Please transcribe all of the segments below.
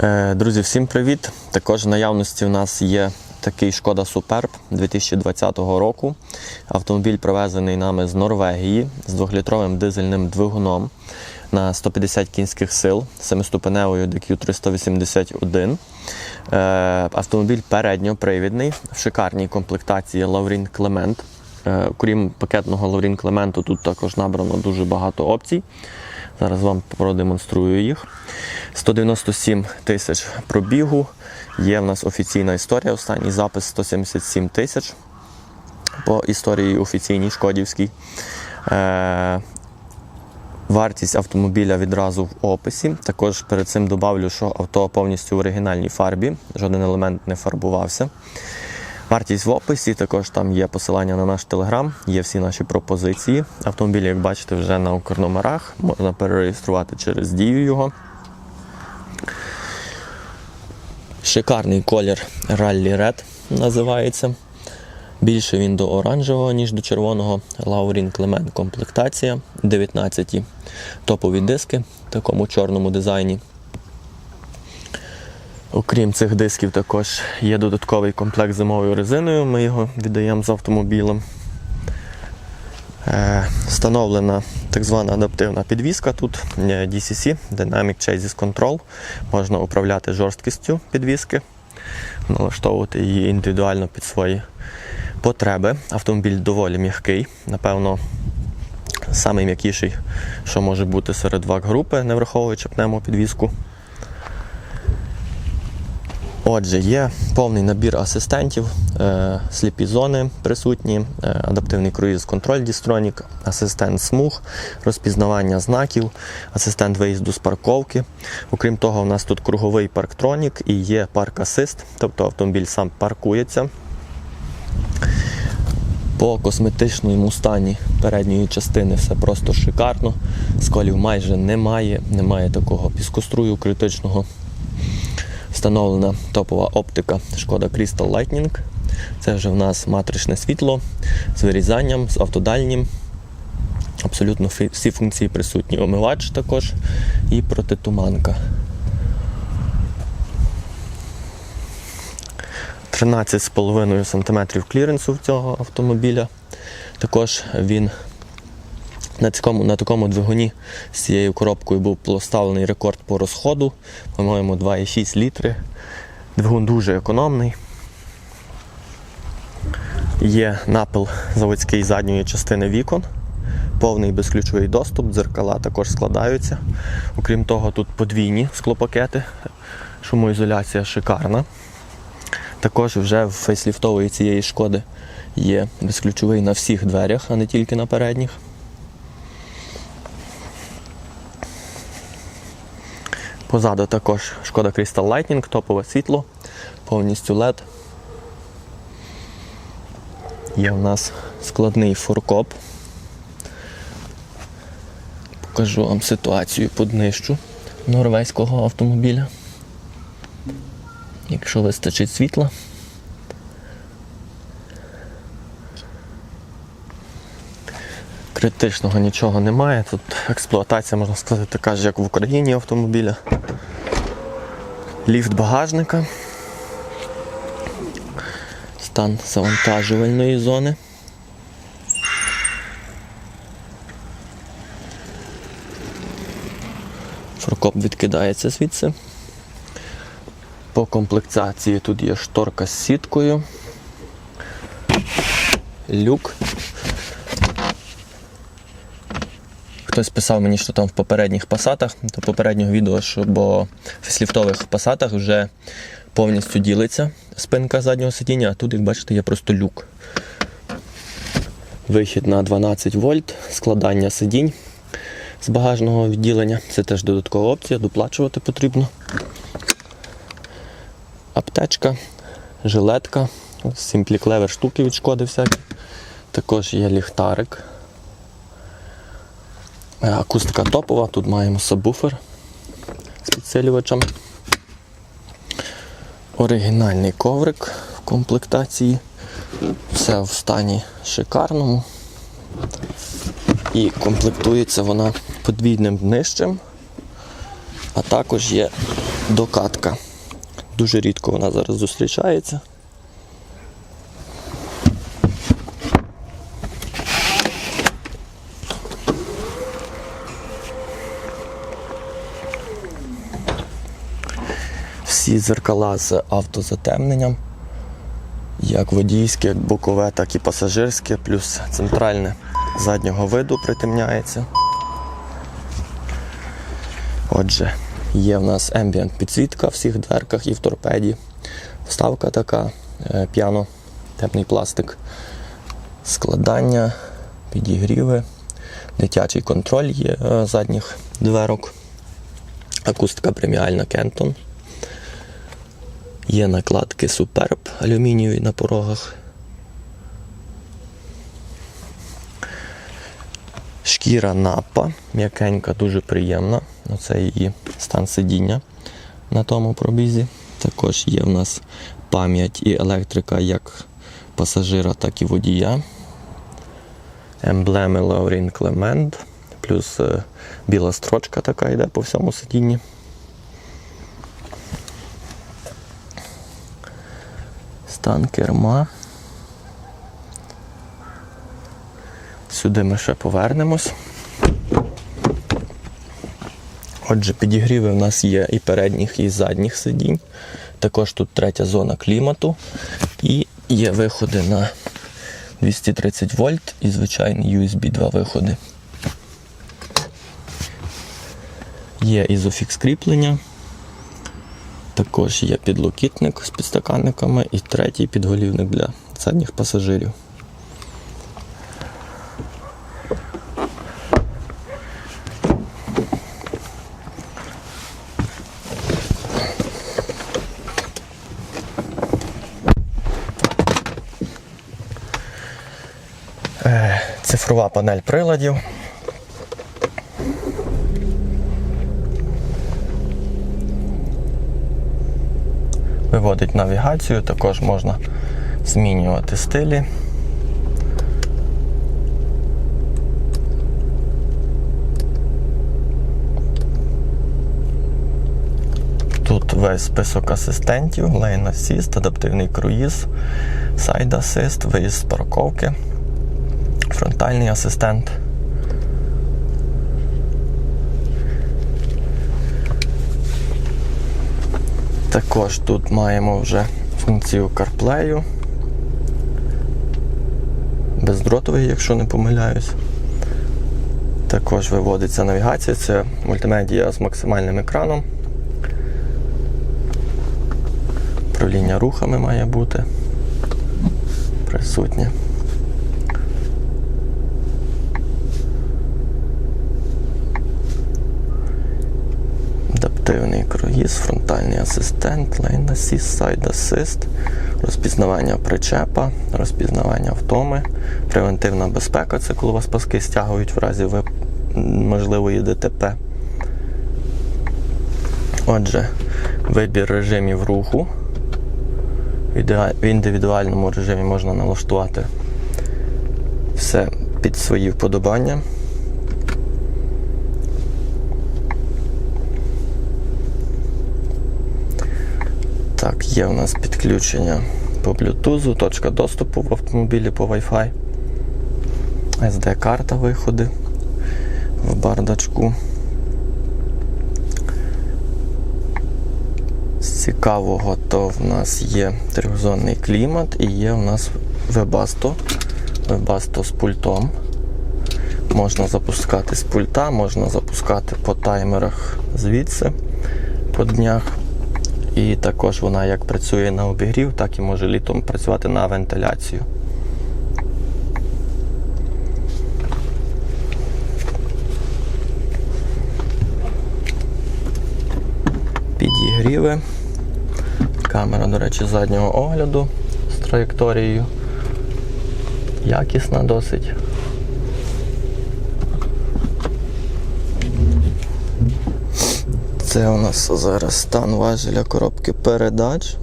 Е, Друзі, всім привіт! Також в наявності в нас є такий Шкода Суперб 2020 року. Автомобіль привезений нами з Норвегії з 2-літровим дизельним двигуном на 150 кінських сил, семиступеневою DQ381. Е, Автомобіль передньопривідний в шикарній комплектації Лаврін Клемент. Е, Крім пакетного Лаврін Клементу, тут також набрано дуже багато опцій. Зараз вам продемонструю їх. 197 тисяч пробігу. Є в нас офіційна історія. Останній запис 177 тисяч по історії офіційній шкодівській. Е, Вартість автомобіля відразу в описі. Також перед цим добавлю, що авто повністю в оригінальній фарбі, жоден елемент не фарбувався. Вартість в описі, також там є посилання на наш телеграм, є всі наші пропозиції. Автомобіль, як бачите, вже на укрномерах, можна перереєструвати через дію його. Шикарний колір Rally Red називається. Більше він до оранжевого, ніж до червоного. Lauryn Clement комплектація. 19 топові диски в такому чорному дизайні. Окрім цих дисків, також є додатковий комплект зимовою резиною. Ми його віддаємо з автомобілем. Е, Встановлена так звана адаптивна підвізка тут е, DCC Dynamic Chassis Control. Можна управляти жорсткістю підвізки, налаштовувати її індивідуально під свої потреби. Автомобіль доволі м'який, напевно, найм'якіший, що може бути серед ваг групи, не враховуючи пневмопідвізку. Отже, є повний набір асистентів, е, сліпі зони присутні, е, адаптивний круїз контроль Distronic, асистент смуг, розпізнавання знаків, асистент виїзду з парковки. Окрім того, у нас тут круговий парктронік і є парк асист, тобто автомобіль сам паркується. По косметичному стані передньої частини все просто шикарно. Сколів майже немає, немає такого піскострую критичного. Встановлена топова оптика Шкода Crystal Lightning. Це вже в нас матричне світло з вирізанням, з автодальнім. Абсолютно всі функції присутні. Омивач також і протитуманка. 13,5 см кліренсу в цього автомобіля. Також він на такому, на такому двигуні з цією коробкою був поставлений рекорд по розходу, по-моєму, 2,6 літри. Двигун дуже економний. Є напил заводський задньої частини вікон, повний безключовий доступ, дзеркала також складаються. Окрім того, тут подвійні склопакети, шумоізоляція шикарна. Також вже в фейсліфтової цієї шкоди є безключовий на всіх дверях, а не тільки на передніх. Позаду також шкода Crystal Lightning, топове світло, повністю LED. Є в нас складний форкоп. Покажу вам ситуацію по днищу норвезького автомобіля. Якщо вистачить світла. Критичного нічого немає. Тут експлуатація, можна сказати, така ж, як в Україні автомобіля. Ліфт багажника. Стан завантажувальної зони. Форкоп відкидається звідси. По комплектації тут є шторка з сіткою, люк. Хтось писав мені, що там в попередніх пасатах, до попереднього відео, що бо в фесліфтових пасатах вже повністю ділиться спинка заднього сидіння, а тут, як бачите, є просто люк. Вихід на 12 вольт, складання сидінь з багажного відділення. Це теж додаткова опція, доплачувати потрібно. Аптечка, жилетка, Clever штуки від шкоди всякі. Також є ліхтарик. Е, Акустика топова, тут маємо сабвуфер з підсилювачем. Оригінальний коврик в комплектації. Все в стані шикарному. І комплектується вона подвійним днищем, а також є докатка. Дуже рідко вона зараз зустрічається. Всі зеркала з автозатемненням, як водійське, як бокове, так і пасажирське, плюс центральне заднього виду притемняється. Отже, є в нас ambient підсвітка в всіх дверках і в торпеді. Вставка така, е, п'яно, темний пластик, складання, підігріви, дитячий контроль є е, задніх дверок, акустика преміальна Kenton. Є накладки Superb алюмінієві на порогах. Шкіра напа, м'якенька, дуже приємна. Оце її стан сидіння на тому пробізі. Також є в нас пам'ять і електрика як пасажира, так і водія. Емблеми Лаурін Клемент, плюс е, біла строчка така йде по всьому сидінні. Стан керма. Сюди ми ще повернемось. Отже, підігріви в нас є і передніх, і задніх сидінь. Також тут третя зона клімату. І є виходи на 230 вольт і звичайний USB 2 виходи. Є ізофікс кріплення. Також є підлокітник з підстаканниками і третій підголівник для задніх пасажирів. Е, Цифрова панель приладів. Виводить навігацію, також можна змінювати стилі. Тут весь список асистентів, Lane Assist, адаптивний круїз, Side Assist, виїзд з парковки, фронтальний асистент. Також тут маємо вже функцію CarPlay. Бездротовий, якщо не помиляюсь. Також виводиться навігація, це мультимедія з максимальним екраном. Управління рухами має бути присутнє. Адаптивний фронтальний асистент, Lane Assist, Side Assist, розпізнавання причепа, розпізнавання втоми, превентивна безпека це коли вас паски стягують в разі можливої ДТП. Отже, вибір режимів руху. В індивідуальному режимі можна налаштувати все під свої вподобання. Так, є у нас підключення по Bluetooth, точка доступу в автомобілі по Wi-Fi, SD-карта виходи в бардачку. З цікавого, то в нас є трьохзонний клімат і є у нас Webasto. Webasto з пультом. Можна запускати з пульта, можна запускати по таймерах звідси по днях. І також вона як працює на обігрів, так і може літом працювати на вентиляцію. Підігріви. Камера, до речі, заднього огляду з траєкторією. Якісна досить. Це у нас зараз стан важеля коробки передач.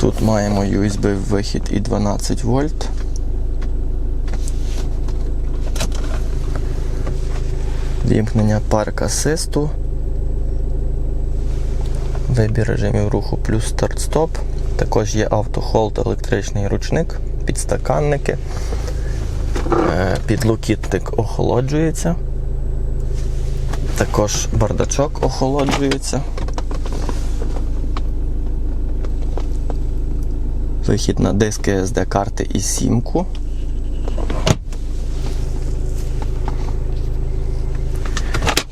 Тут маємо USB вихід і 12 вольт. Вімкнення парк асисту. Вибір режимів руху плюс старт-стоп. Також є автохолд, електричний ручник, підстаканники. Е, Підлокітник охолоджується. Також бардачок охолоджується. Вихід на диски SD карти і сімку.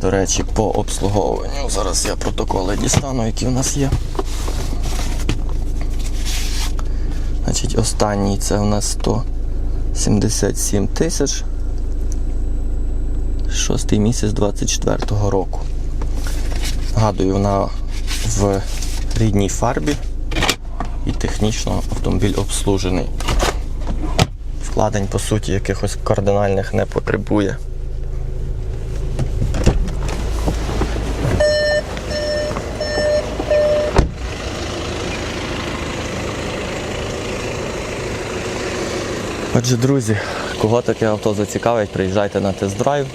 До речі, по обслуговуванню. Зараз я протоколи дістану, які в нас є. Значить, останній це у нас 177 тисяч. Шостий місяць 24-го року. Нагадую, вона в рідній фарбі і технічно автомобіль обслужений. Вкладень, по суті, якихось кардинальних не потребує. Отже, друзі, кого таке авто зацікавить, приїжджайте на тест-драйв.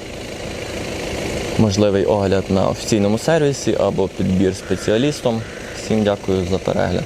Можливий огляд на офіційному сервісі або підбір спеціалістом. Всім дякую за перегляд.